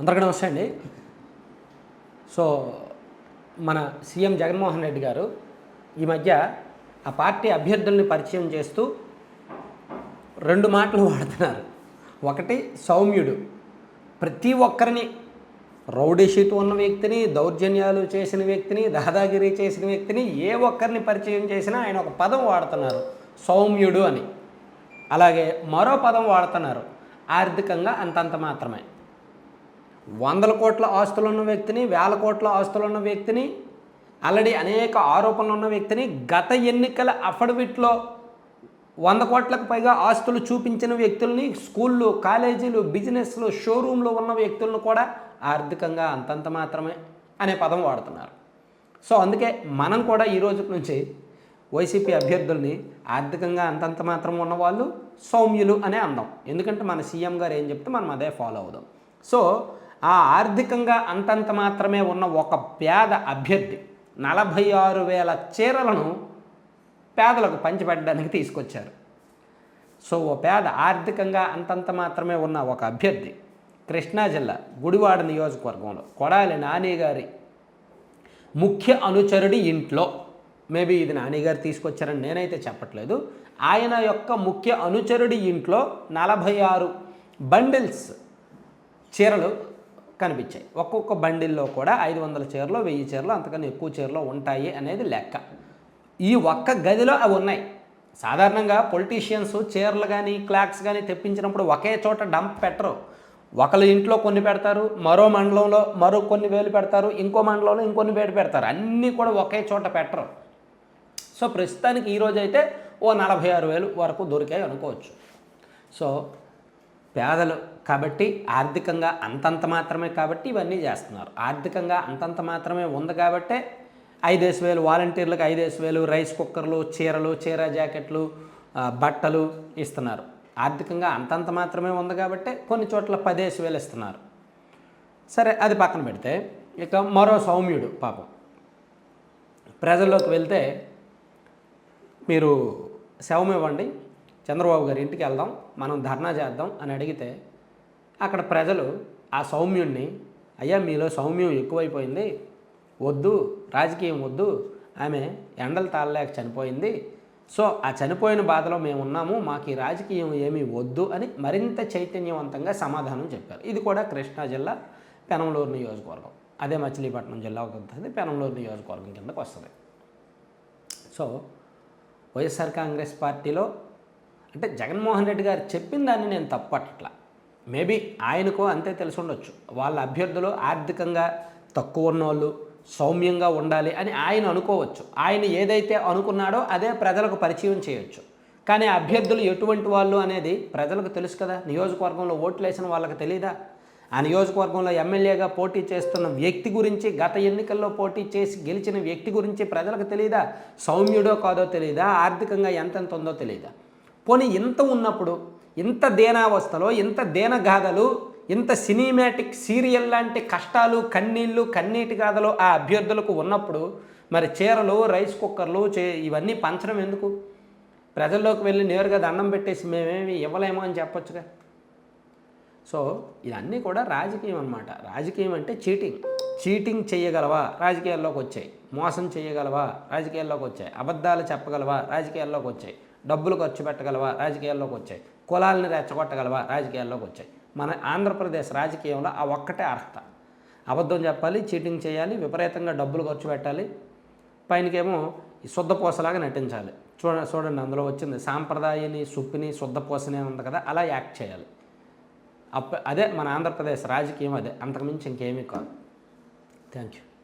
అందరికీ నమస్తే అండి. సో మన సీఎం జగన్మోహన్ రెడ్డి గారు ఈ మధ్య ఆ పార్టీ అభ్యర్థుల్ని పరిచయం చేస్తూ రెండు మాటలు వాడుతున్నారు. ఒకటి సౌమ్యుడు. ప్రతి ఒక్కరిని రౌడీషీట్ ఉన్న వ్యక్తిని దౌర్జన్యాలు చేసిన వ్యక్తిని దాదాగిరి చేసిన వ్యక్తిని ఏ ఒక్కరిని పరిచయం చేసినా ఆయన ఒక పదం వాడుతున్నారు. సౌమ్యుడు అని. అలాగే మరో పదం వాడుతున్నారు. ఆర్థికంగా అంతంత మాత్రమే. వందల కోట్ల ఆస్తులు ఉన్న వ్యక్తిని వేల కోట్ల ఆస్తులు ఉన్న వ్యక్తిని ఆల్రెడీ అనేక ఆరోపణలు ఉన్న వ్యక్తిని గత ఎన్నికల అఫిడవిట్లో వంద కోట్లకు పైగా ఆస్తులు చూపించిన వ్యక్తుల్ని స్కూళ్ళు కాలేజీలు బిజినెస్లు షోరూంలో ఉన్న వ్యక్తులను కూడా ఆర్థికంగా అంతంత మాత్రమే అనే పదం వాడుతున్నారు. సో అందుకే మనం కూడా ఈ రోజు నుంచి వైసీపీ అభ్యర్థుల్ని ఆర్థికంగా అంతంత మాత్రం ఉన్నవాళ్ళు సౌమ్యులు అనే అందాం. ఎందుకంటే మన సీఎం గారు ఏం చెప్తే మనం అదే ఫాలో అవుదాం. సో ఆ ఆర్థికంగా అంతంత మాత్రమే ఉన్న ఒక పేద అభ్యర్థి నలభై ఆరు వేల చీరలను పేదలకు పంచిపెట్టడానికి తీసుకొచ్చారు. సో ఓ పేద ఆర్థికంగా అంతంత మాత్రమే ఉన్న ఒక అభ్యర్థి కృష్ణా జిల్లా గుడివాడ నియోజకవర్గంలో కొడాలి నాని గారి ముఖ్య అనుచరుడి ఇంట్లో మేబీ ఇది నానిగారు తీసుకొచ్చారని నేనైతే చెప్పట్లేదు ఆయన యొక్క ముఖ్య అనుచరుడి ఇంట్లో నలభై ఆరు బండిల్స్ చీరలు కనిపించాయి. ఒక్కొక్క బండిల్లో కూడా ఐదు వందల చీరలు వెయ్యి చీరలు అంతకన్నా ఎక్కువ చీరలు ఉంటాయి అనేది లెక్క. ఈ ఒక్క గదిలో అవి ఉన్నాయి. సాధారణంగా పొలిటీషియన్స్ చీరలు కానీ క్లాక్స్ కానీ తెప్పించినప్పుడు ఒకే చోట డంప్ పెట్టరు. ఒకళ్ళ ఇంట్లో కొన్ని పెడతారు మరో మండలంలో మరో కొన్ని వేలు పెడతారు ఇంకో మండలంలో ఇంకొన్ని వేలు పెడతారు. అన్నీ కూడా ఒకే చోట పెట్టరు. సో ప్రస్తుతానికి ఈరోజు అయితే ఓ నలభై ఆరు వేలు వరకు దొరికాయి అనుకోవచ్చు. సో పేదలు కాబట్టి ఆర్థికంగా అంతంత మాత్రమే కాబట్టి ఇవన్నీ చేస్తున్నారు. ఆర్థికంగా అంతంత మాత్రమే ఉంది కాబట్టే ఐదేసి వేలు వాలంటీర్లకు ఐదేసి వేలు రైస్ కుక్కర్లు చీరలు చీర జాకెట్లు బట్టలు ఇస్తున్నారు. ఆర్థికంగా అంతంత మాత్రమే ఉంది కాబట్టి కొన్ని చోట్ల పదేసి వేలు ఇస్తున్నారు. సరే అది పక్కన పెడితే ఇక మరో సౌమ్యుడు పాపం. ప్రజల్లోకి వెళ్తే మీరు శవం ఇవ్వండి చంద్రబాబు గారి ఇంటికి వెళ్దాం మనం ధర్నా చేద్దాం అని అడిగితే అక్కడ ప్రజలు ఆ సౌమ్యుణ్ణి అయ్యా మీలో సౌమ్యం ఎక్కువైపోయింది వద్దు రాజకీయం వద్దు ఆమె ఎండలు తాళలేక చనిపోయింది. సో ఆ చనిపోయిన బాధలో మేము ఉన్నాము మాకు ఈ రాజకీయం ఏమీ వద్దు అని మరింత చైతన్యవంతంగా సమాధానం చెప్పారు. ఇది కూడా కృష్ణా జిల్లా పెనంలూరు నియోజకవర్గం. అదే మచిలీపట్నం జిల్లా అవుతుంది పెనంలూరు నియోజకవర్గం కిందకు వస్తుంది. సో వైఎస్ఆర్ కాంగ్రెస్ పార్టీలో అంటే జగన్మోహన్ రెడ్డి గారు చెప్పిన దాన్ని నేను తప్పట్లా. మేబీ ఆయనకు అంతే తెలిసి ఉండొచ్చు వాళ్ళ అభ్యర్థులు ఆర్థికంగా తక్కువ ఉన్నోళ్ళు సౌమ్యంగా ఉండాలి అని ఆయన అనుకోవచ్చు. ఆయన ఏదైతే అనుకున్నాడో అదే ప్రజలకు పరిచయం చేయొచ్చు. కానీ అభ్యర్థులు ఎటువంటి వాళ్ళు అనేది ప్రజలకు తెలుసు కదా. నియోజకవర్గంలో ఓట్లు వేసిన వాళ్ళకి తెలియదా ఆ నియోజకవర్గంలో ఎమ్మెల్యేగా పోటీ చేస్తున్న వ్యక్తి గురించి గత ఎన్నికల్లో పోటీ చేసి గెలిచిన వ్యక్తి గురించి ప్రజలకు తెలియదా సౌమ్యుడో కాదో తెలియదా ఆర్థికంగా ఎంతెంత ఉందో తెలియదా పోనీ ఇంత ఉన్నప్పుడు ఇంత దేనావస్థలో ఇంత దేనగాథలు ఇంత సినిమాటిక్ సీరియల్ లాంటి కష్టాలు కన్నీళ్ళు కన్నీటి గాథలు ఆ అభ్యర్థులకు ఉన్నప్పుడు మరి చీరలు రైస్ కుక్కర్లు చే ఇవన్నీ పంచడం ఎందుకు? ప్రజల్లోకి వెళ్ళి నేరుగా దండం పెట్టేసి మేమేమి ఇవ్వలేము అని చెప్పొచ్చుగా. సో ఇవన్నీ కూడా రాజకీయం అన్నమాట. రాజకీయం అంటే చీటింగ్. చీటింగ్ చేయగలవా? రాజకీయాల్లోకి వచ్చాయి. మోసం చేయగలవా? రాజకీయాల్లోకి వచ్చాయి. అబద్ధాలు చెప్పగలవా? రాజకీయాల్లోకి వచ్చాయి. డబ్బులు ఖర్చు పెట్టగలవా? రాజకీయాల్లోకి వచ్చాయి. కులాలని రెచ్చగొట్టగలవా? రాజకీయాల్లోకి వచ్చాయి. మన ఆంధ్రప్రదేశ్ రాజకీయంలో ఆ ఒక్కటే అర్హత. అబద్ధం చెప్పాలి చీటింగ్ చేయాలి విపరీతంగా డబ్బులు ఖర్చు పెట్టాలి. పైనకేమో ఈ శుద్ధపూసలాగా నటించాలి. చూడ చూడండి అందులో వచ్చింది. సాంప్రదాయని సుప్పిని శుద్ధపూసనే ఉంది కదా అలా యాక్ట్ చేయాలి. అప్ప అదే మన ఆంధ్రప్రదేశ్ రాజకీయం అదే. అంతకుమించి ఇంకేమీ కాదు. Thank you.